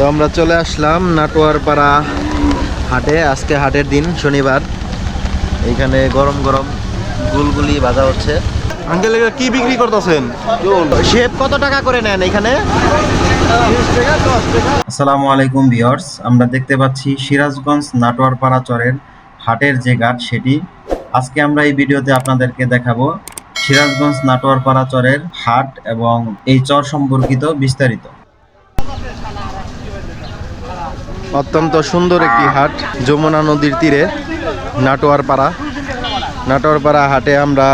তো আমরা চলে আসলাম নাটোয়ারপাড়া হাটে। আজকে হাটের দিন শনিবার। এইখানে গরম গরম গুলগুলি ভাজা হচ্ছে। আঙ্কেল কি বিক্রি করতেছেন? শেপ কত টাকা করে নেন এখানে? আসসালামু আলাইকুম ভিউয়ার্স। আমরা দেখতে পাচ্ছি সিরাজগঞ্জ নাটোয়ারপাড়া চরের হাটের যে ঘাট সেটি। আজকে আমরা এই ভিডিওতে আপনাদেরকে দেখাবো সিরাজগঞ্জ নাটোয়ারপাড়া চরের হাট এবং এই চর সম্পর্কিত বিস্তারিত। অত্যন্ত সুন্দর একটি হাট যমুনা নদীর তীরে নাটোয়ারপাড়া। নাটোয়ারপাড়া হাটে আমরা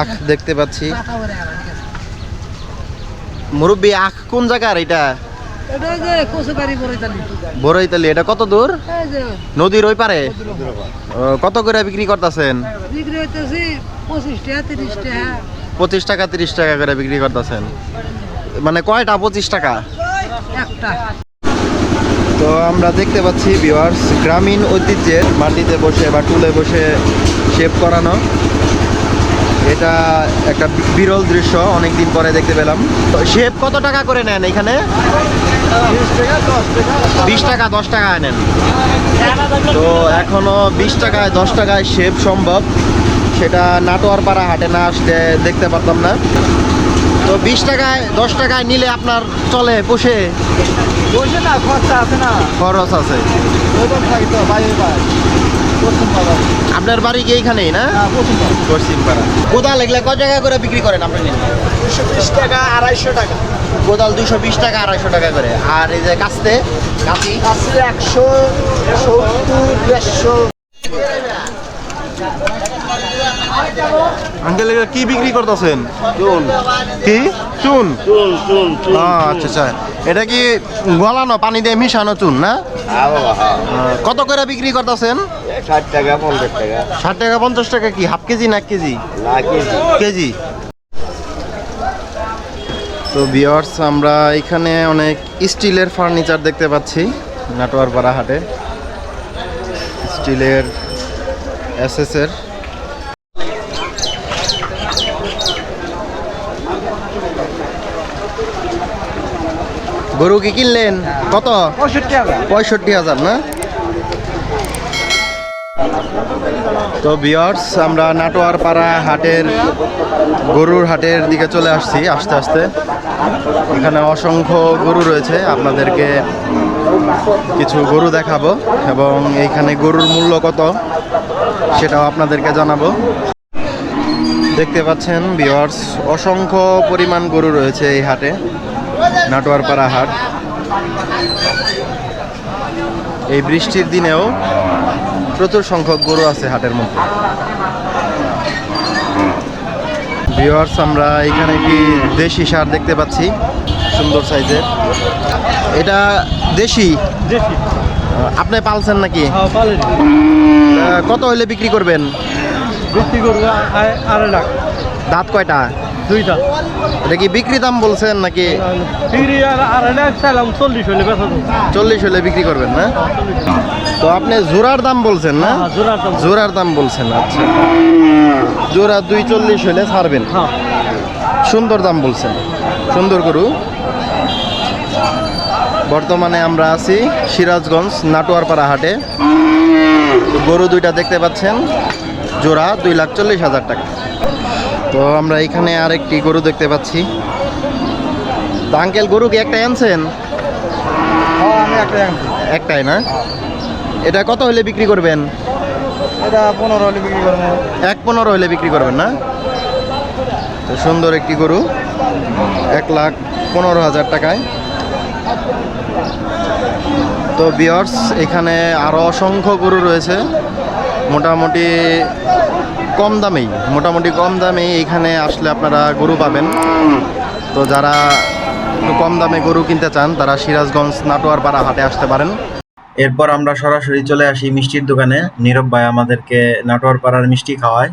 আখ দেখতে পাচ্ছি। মুরব্বী আখ কোন জায়গার এটা? বড়ইতালি। এটা কত দূর? নদীর ওই পারে? কত করে বিক্রি করতেছেন? পঁচিশ টাকা তিরিশ টাকা করে বিক্রি করতেছেন। মানে কয়টা? পঁচিশ টাকা? একটা। তো আমরা দেখতে পাচ্ছি ভিউয়ার্স গ্রামীণ ঐতিহ্যের মাটিতে বসে বা টুলে বসে শেপ করানো। এটা একটা বিরল দৃশ্য অনেক দিন পরে দেখতে পেলাম। তো শেপ কত টাকা করে নেন এখানে? বিশ টাকা, দশ টাকা নেন। তো এখনও বিশ টাকায়, দশ টাকায় শেপ সম্ভব। সেটা নাটোয়ারপাড়া হাটে না আসলে দেখতে পারতাম না। তো বিশ টাকায়, দশ টাকায় নিলে আপনার চলে পোষে বসে না খরচা আছে না। খরচ আছে। আপনার বাড়ি কি এইখানেই না? হ্যাঁ পশ্চিম পাড়া কোদাল এগুলা কয় টাকা করে বিক্রি করেন আপনি? দুশো বিশ টাকা আড়াইশো টাকা। কোদাল দুইশো বিশ টাকা আড়াইশো টাকা করে। আর এই যে কাস্তে? কাঁচি আছে একশো সত্তর দেড়শো। আঙ্কেল কি বিক্রি করতেছেন? কি? চুন? ও, আচ্ছা আচ্ছা এটা কি গলানো পানি দিয়ে মিশানো চুন না? কত করে বিক্রি করতেছেন? ষাট টাকা পঞ্চাশ টাকা। ষাট টাকা পঞ্চাশ টাকা কি? হাফ কেজি না কেজি? কেজি। তো বিয়ার্স আমরা এখানে অনেক স্টিলের ফার্নিচার দেখতে পাচ্ছি নাটোয়ারপাড়া হাটে স্টিলের এসএসের গরু কি কিনলেন? কত? পঁয়ষট্টি হাজার। না? তো বিয়ার্স আমরা নাটোয়ার পাড়া হাটের গরুর হাটের দিকে চলে আসছি আস্তে আস্তে। এখানে অসংখ্য গরু রয়েছে আপনাদেরকে কিছু গরু দেখাবো এবং এইখানে গরুর মূল্য কত সেটাও আপনাদেরকে জানাব। দেখতে পাচ্ছেন বিয়ার্স অসংখ্য পরিমাণ গরু রয়েছে এই হাটে, নাটোয়ারপাড়া হাট। এই বৃষ্টির দিনেও প্রচুর সংখ্যক গরু আছে হাটের মধ্যে। ভিওয়ার্স আমরা এখানে কি দেশি সার দেখতে পাচ্ছি। সুন্দর সাইজের। এটা দেশি? আপনি পালছেন নাকি? হ্যাঁ কত হইলে বিক্রি করবেন? বিক্রি করব আড়াই লাখ। দাঁত কয়টা? দুইটা। এটা কি বিক্রি দাম বলছেন নাকি? চল্লিশ হলে হলে বিক্রি করবেন না? তো আপনি জোড়ার দাম বলছেন না? হ্যাঁ দাম জোড়ার দাম বলছেন আচ্ছা। জোড়া দুই চল্লিশ হলে ছাড়বেন। হ্যাঁ। সুন্দর দাম বলছেন। সুন্দর গরু। বর্তমানে আমরা আছি সিরাজগঞ্জ নাটোয়ারপাড়া হাটে। গরু দুইটা দেখতে পাচ্ছেন। জোড়া দুই লাখ চল্লিশ হাজার টাকা। তো আমরা এখানে আরেকটি গরু দেখতে পাচ্ছি। তো আঙ্কেল গরু কি একটা আনছেন? হ্যাঁ। একটাই না? এটা কত হলে বিক্রি করবেন? এটা পনেরো হলে বিক্রি করব। এক পনেরো হলে বিক্রি করবেন না? সুন্দর একটি গরু, এক লাখ পনেরো হাজার টাকায়। তো বিয়ার্স এখানে আরও অসংখ্য গরু রয়েছে। মোটামুটি কম দামেই, মোটামুটি কম দামেই এখানে আসলে আপনারা গরু পাবেন। তো যারা একটু কম দামে গরু কিনতে চান, তারা সিরাজগঞ্জ নাটোয়ারপাড়া হাটে আসতে পারেন। এরপর আমরা সরাসরি চলে আসি মিষ্টির দোকানে। নীরব ভাই আমাদেরকে নাটোয়ার পাড়ার মিষ্টি খাওয়ায়।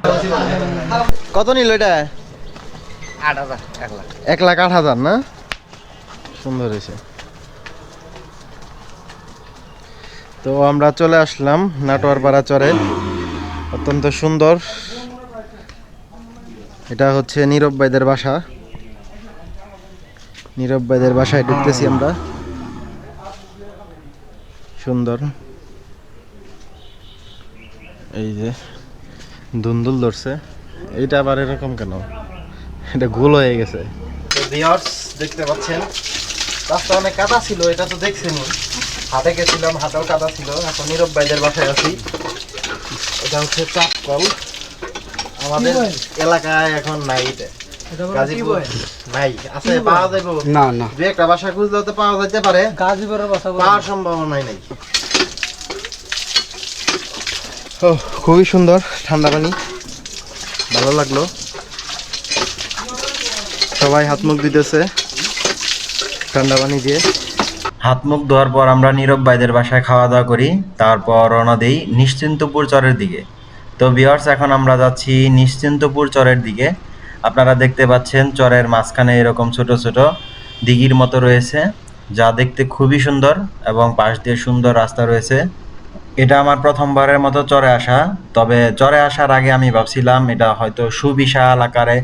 কত নিল এটা? এক লাখ। আট হাজার, না? সুন্দর হয়েছে। তো আমরা চলে আসলাম নাটোয়ার পাড়া চরে অত্যন্ত সুন্দর। এটা হচ্ছে নীরব ভাইদের বাসা। নীরব ভাইদের বাসায় ঢুকতেছি আমরা। সুন্দর। এই যে দুন্দুল ধরছে। এইটা আবার এরকম কেন? এটা গোল হয়ে গেছে। তো ভিউয়ার্স দেখতে পাচ্ছেন রাস্তা অনেক কাদা ছিল এটা তো দেখছেনই। হাটে গেছিলাম হাতেও কাদা ছিল এখন নীরব ভাইদের বাসায় আছি। এটা হচ্ছে চাপ কল আমাদের এলাকায় এখন নাই এটা। গাজীপুর নাই। আছে পাওয়া যাবে না না। দু একটা বাসা খুঁজলেও তো পাওয়া যেতে পারে। গাজীপুরের বাসা পাওয়ার সম্ভাবনাই নেই। খুবই সুন্দর ঠান্ডা পানি। ভালো লাগল। সবাই হাত মুখ দিতেছে ঠান্ডা পানি দিয়ে। হাত মুখ ধোয়ার পর আমরা নীরব ভাইদের বাসায় খাওয়া দাওয়া করি, তারপর রওনা দিই নিশ্চিন্তপুর চরের দিকে। তো বিয়ার্স এখন আমরা যাচ্ছি নিশ্চিন্তপুর চরের দিকে। আপনারা দেখতে পাচ্ছেন চরের মাঝখানে এরকম ছোট ছোট দিঘির মতো রয়েছে, যা দেখতে খুবই সুন্দর এবং পাশ দিয়ে সুন্দর রাস্তা রয়েছে। এটা আমার প্রথমবারের মতো চরে আসা, তবে চরে আসার আগে আমি ভাবছিলাম এটা হয়তো সুবিশাল আকারে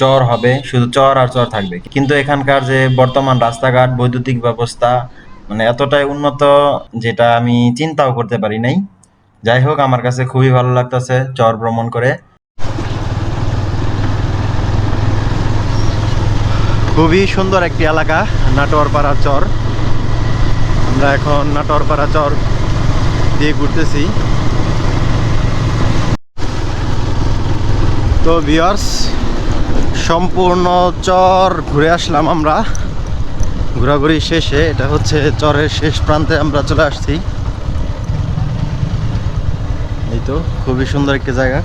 চর হবে, শুধু চর আর চর থাকবে। কিন্তু এখানকার যে বর্তমান রাস্তাঘাট, বৈদ্যুতিক ব্যবস্থা মানে এতটাই উন্নত যেটা আমি চিন্তাও করতে পারি নাই। যাই হোক, আমার কাছে খুবই ভালো লাগতেছে চর ভ্রমণ করে। খুবই সুন্দর একটি এলাকা নাটোয়ারপাড়া চর। আমরা এখন নাটোয়ারপাড়া চর দিয়ে ঘুরতেছি। তো ভিউয়ার্স সম্পূর্ণ চর ঘুরে আসলাম আমরা। ঘোরাঘুরি শেষে, এটা হচ্ছে চরের শেষ প্রান্তে আমরা চলে আসছি। এই তো, খুবই সুন্দর একটি জায়গা।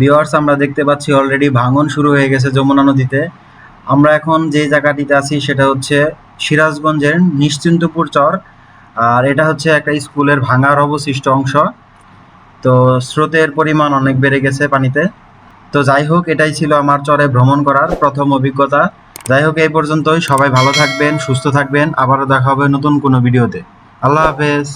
ভিউয়ার্স আমরা দেখতে পাচ্ছি অলরেডি ভাঙন শুরু হয়ে গেছে যমুনা নদীতে। আমরা এখন যে জায়গাটিতে আছি সেটা হচ্ছে সিরাজগঞ্জের নিশ্চিন্তপুর চর, আর এটা হচ্ছে একটা স্কুলের ভাঙার অবশিষ্ট অংশ। তো স্রোতের পরিমাণ অনেক বেড়ে গেছে পানিতে। তো যাই হোক, এটাই ছিল আমার চরে ভ্রমণ করার প্রথম অভিজ্ঞতা। যাই হোক, এই পর্যন্তই। সবাই ভালো থাকবেন, সুস্থ থাকবেন। আবারও দেখা হবে নতুন কোনো ভিডিওতে। আল্লাহ হাফেজ।